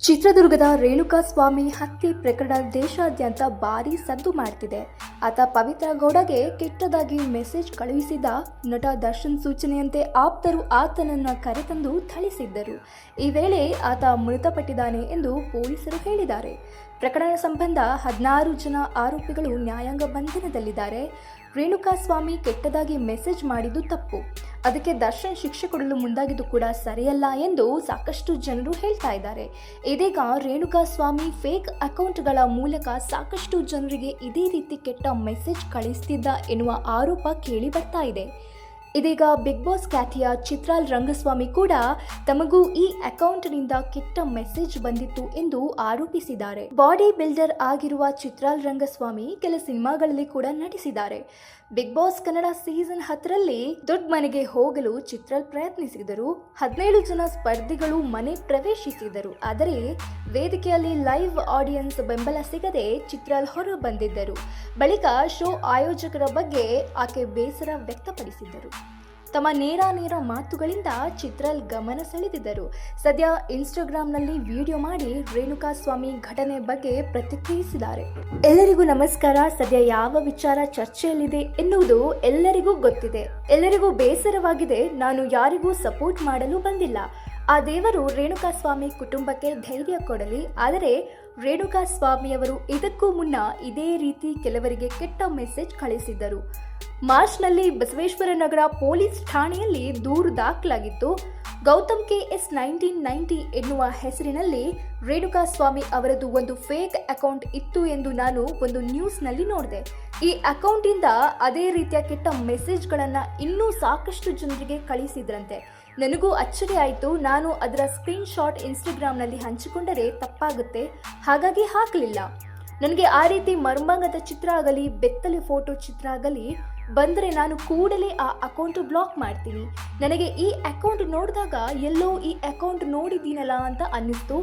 ಚಿತ್ರದುರ್ಗದ ರೇಣುಕಾ ಸ್ವಾಮಿ ಹತ್ಯೆ ಪ್ರಕರಣ ದೇಶಾದ್ಯಂತ ಭಾರಿ ಸದ್ದು ಮಾಡ್ತಿದೆ. ಆತ ಪವಿತ್ರ ಗೌಡಗೆ ಕೆಟ್ಟದಾಗಿ ಮೆಸೇಜ್ ಕಳುಹಿಸಿದ ನಟ ದರ್ಶನ್ ಸೂಚನೆಯಂತೆ ಆಪ್ತರು ಆತನನ್ನು ಕರೆತಂದು ಥಳಿಸಿದ್ದರು. ಈ ವೇಳೆ ಆತ ಮೃತಪಟ್ಟಿದ್ದಾನೆ ಎಂದು ಪೊಲೀಸರು ಹೇಳಿದ್ದಾರೆ. ಪ್ರಕರಣ ಸಂಬಂಧ ಹದಿನಾರು ಜನ ಆರೋಪಿಗಳು ನ್ಯಾಯಾಂಗ ಬಂಧನದಲ್ಲಿದ್ದಾರೆ. ರೇಣುಕಾ ಸ್ವಾಮಿ ಕೆಟ್ಟದಾಗಿ ಮೆಸೇಜ್ ಮಾಡಿದ್ದು ತಪ್ಪು. ಅದಕ್ಕೆ ದರ್ಶನ್ ಶಿಕ್ಷೆ ಕೊಡಲು ಮುಂದಾಗಿದ್ದು ಕೂಡ ಸರಿಯಲ್ಲ ಎಂದು ಸಾಕಷ್ಟು ಜನರು ಹೇಳ್ತಾ ಇದ್ದಾರೆ. ಇದೀಗ ರೇಣುಕಾ ಸ್ವಾಮಿ ಫೇಕ್ ಅಕೌಂಟ್ಗಳ ಮೂಲಕ ಸಾಕಷ್ಟು ಜನರಿಗೆ ಇದೇ ರೀತಿ ಕೆಟ್ಟ ಮೆಸೇಜ್ ಕಳಿಸ್ತಿದ್ದ ಎನ್ನುವ ಆರೋಪ ಕೇಳಿ ಬರ್ತಾ ಇದೆ. ಇದೀಗ ಬಿಗ್ ಬಾಸ್ ಖ್ಯಾತಿಯ ಚಿತ್ರಾಲ್ ರಂಗಸ್ವಾಮಿ ಕೂಡ ತಮಗೂ ಈ ಅಕೌಂಟ್ನಿಂದ ಕೆಟ್ಟ ಮೆಸೇಜ್ ಬಂದಿತ್ತು ಎಂದು ಆರೋಪಿಸಿದ್ದಾರೆ. ಬಾಡಿ ಬಿಲ್ಡರ್ ಆಗಿರುವ ಚಿತ್ರಾಲ್ ರಂಗಸ್ವಾಮಿ ಕೆಲ ಸಿನಿಮಾಗಳಲ್ಲಿ ಕೂಡ ನಟಿಸಿದ್ದಾರೆ. ಬಿಗ್ ಬಾಸ್ ಕನ್ನಡ ಸೀಸನ್ ಹತ್ತರಲ್ಲಿ ದೊಡ್ಡ ಮನೆಗೆ ಹೋಗಲು ಚಿತ್ರಾಲ್ ಪ್ರಯತ್ನಿಸಿದರು. ಹದಿನೇಳು ಜನ ಸ್ಪರ್ಧಿಗಳು ಮನೆ ಪ್ರವೇಶಿಸಿದರು. ಆದರೆ ವೇದಿಕೆಯಲ್ಲಿ ಲೈವ್ ಆಡಿಯನ್ಸ್ ಬೆಂಬಲ ಸಿಗದೆ ಚಿತ್ರಾಲ್ ಹೊರ ಬಂದಿದ್ದರು. ಬಳಿಕ ಶೋ ಆಯೋಜಕರ ಬಗ್ಗೆ ಆಕೆ ಬೇಸರ ವ್ಯಕ್ತಪಡಿಸಿದ್ದರು. ತಮ್ಮ ನೇರ ನೇರ ಮಾತುಗಳಿಂದ ಚಿತ್ರಾಲ್ ಗಮನ ಸೆಳೆದಿದ್ದರು. ಸದ್ಯ ಇನ್ಸ್ಟಾಗ್ರಾಮ್ನಲ್ಲಿ ವಿಡಿಯೋ ಮಾಡಿ ರೇಣುಕಾ ಸ್ವಾಮಿ ಘಟನೆ ಬಗ್ಗೆ ಪ್ರತಿಕ್ರಿಯಿಸಿದ್ದಾರೆ. ಎಲ್ಲರಿಗೂ ನಮಸ್ಕಾರ. ಸದ್ಯ ಯಾವ ವಿಚಾರ ಚರ್ಚೆಯಲ್ಲಿದೆ ಎನ್ನುವುದು ಎಲ್ಲರಿಗೂ ಗೊತ್ತಿದೆ. ಎಲ್ಲರಿಗೂ ಬೇಸರವಾಗಿದೆ. ನಾನು ಯಾರಿಗೂ ಸಪೋರ್ಟ್ ಮಾಡಲು ಬಂದಿಲ್ಲ. ಆ ದೇವರು ರೇಣುಕಾ ಸ್ವಾಮಿ ಕುಟುಂಬಕ್ಕೆ ಧೈರ್ಯ ಕೊಡಲಿ, ಆದರೆ ರೇಣುಕಾ ಸ್ವಾಮಿಯವರು ಇದಕ್ಕೂ ಮುನ್ನ ಇದೇ ರೀತಿ ಕೆಲವರಿಗೆ ಕೆಟ್ಟ ಮೆಸೇಜ್ ಕಳಿಸಿದ್ದರು. ಮಾರ್ಚ್ನಲ್ಲಿ ಬಸವೇಶ್ವರ ನಗರ ಪೊಲೀಸ್ ಠಾಣೆಯಲ್ಲಿ ದೂರು ದಾಖಲಾಗಿತ್ತು. Gautam K S nineteen ninety ಎನ್ನುವ ಹೆಸರಿನಲ್ಲಿ ರೇಣುಕಾ ಸ್ವಾಮಿ ಅವರದ್ದು ಒಂದು ಫೇಕ್ ಅಕೌಂಟ್ ಇತ್ತು ಎಂದು ನಾನು ಒಂದು ನ್ಯೂಸ್ನಲ್ಲಿ ನೋಡಿದೆ. ಈ ಅಕೌಂಟಿಂದ ಅದೇ ರೀತಿಯ ಕೆಟ್ಟ ಮೆಸೇಜ್ಗಳನ್ನು ಇನ್ನೂ ಸಾಕಷ್ಟು ಜನರಿಗೆ ಕಳಿಸಿದ್ರಂತೆ. ನನಗೂ ಅಚ್ಚರಿ ಆಯಿತು. ನಾನು ಅದರ ಸ್ಕ್ರೀನ್ ಶಾಟ್ ಇನ್ಸ್ಟಾಗ್ರಾಮ್ನಲ್ಲಿ ಹಂಚಿಕೊಂಡರೆ ತಪ್ಪಾಗುತ್ತೆ. ಹಾಗಾಗಿ ಹಾಕಲಿಲ್ಲ. ನನಗೆ ಆ ರೀತಿ ಮರ್ಮಂಗದ ಚಿತ್ರ ಆಗಲಿ, ಬೆತ್ತಲೆ ಫೋಟೋ ಚಿತ್ರ ಆಗಲಿ ಬಂದರೆ ನಾನು ಕೂಡಲೇ ಆ ಅಕೌಂಟ್ ಬ್ಲಾಕ್ ಮಾಡ್ತೀನಿ. ನನಗೆ ಈ ಅಕೌಂಟ್ ನೋಡಿದಾಗ, ಎಲ್ಲೋ ಈ ಅಕೌಂಟ್ ನೋಡಿದ್ದೀನಲ್ಲ ಅಂತ ಅನ್ನಿಸ್ತು.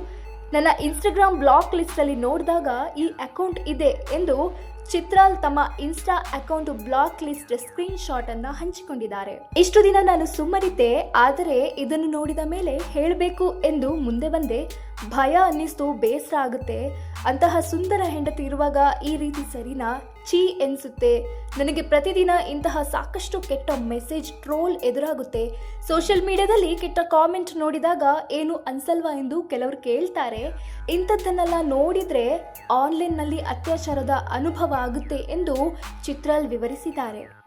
ನನ್ನ ಇನ್ಸ್ಟಾಗ್ರಾಮ್ ಬ್ಲಾಕ್ ಲಿಸ್ಟಲ್ಲಿ ನೋಡಿದಾಗ ಈ ಅಕೌಂಟ್ ಇದೆ ಎಂದು ಚಿತ್ರಾಲ್ ತಮ್ಮ insta account block list screen shot ಅನ್ನ ಹಂಚಿಕೊಂಡಿದ್ದಾರೆ. ಇಷ್ಟು ದಿನ ನಾನು ಸುಮ್ಮನಿದ್ದೆ, ಆದರೆ ಇದನ್ನು ನೋಡಿದ ಮೇಲೆ ಹೇಳಬೇಕು ಎಂದು ಮುಂದೆ ಬಂದೆ. ಭಯ ಅನ್ನಿಸ್ತು, ಬೇಸರ ಆಗುತ್ತೆ. ಅಂತಹ ಸುಂದರ ಹೆಂಡತಿ ಇರುವಾಗ ಈ ರೀತಿ ಸರಿನಾ? ಚೀ ಎನಿಸುತ್ತೆ. ನನಗೆ ಪ್ರತಿದಿನ ಇಂತಹ ಸಾಕಷ್ಟು ಕೆಟ್ಟ ಮೆಸೇಜ್ ಟ್ರೋಲ್ ಎದುರಾಗುತ್ತೆ. ಸೋಷಿಯಲ್ ಮೀಡಿಯಾದಲ್ಲಿ ಕೆಟ್ಟ ಕಾಮೆಂಟ್ ನೋಡಿದಾಗ ಏನು ಅನ್ಸಲ್ವಾ ಎಂದು ಕೆಲವರು ಕೇಳ್ತಾರೆ. ಇಂಥದ್ದನ್ನೆಲ್ಲ ನೋಡಿದ್ರೆ ಆನ್ಲೈನ್ನಲ್ಲಿ ಅತ್ಯಾಚಾರದ ಅನುಭವ ಆಗುತ್ತೆ ಎಂದು ಚಿತ್ರಾಲ್ ವಿವರಿಸಿದ್ದಾರೆ.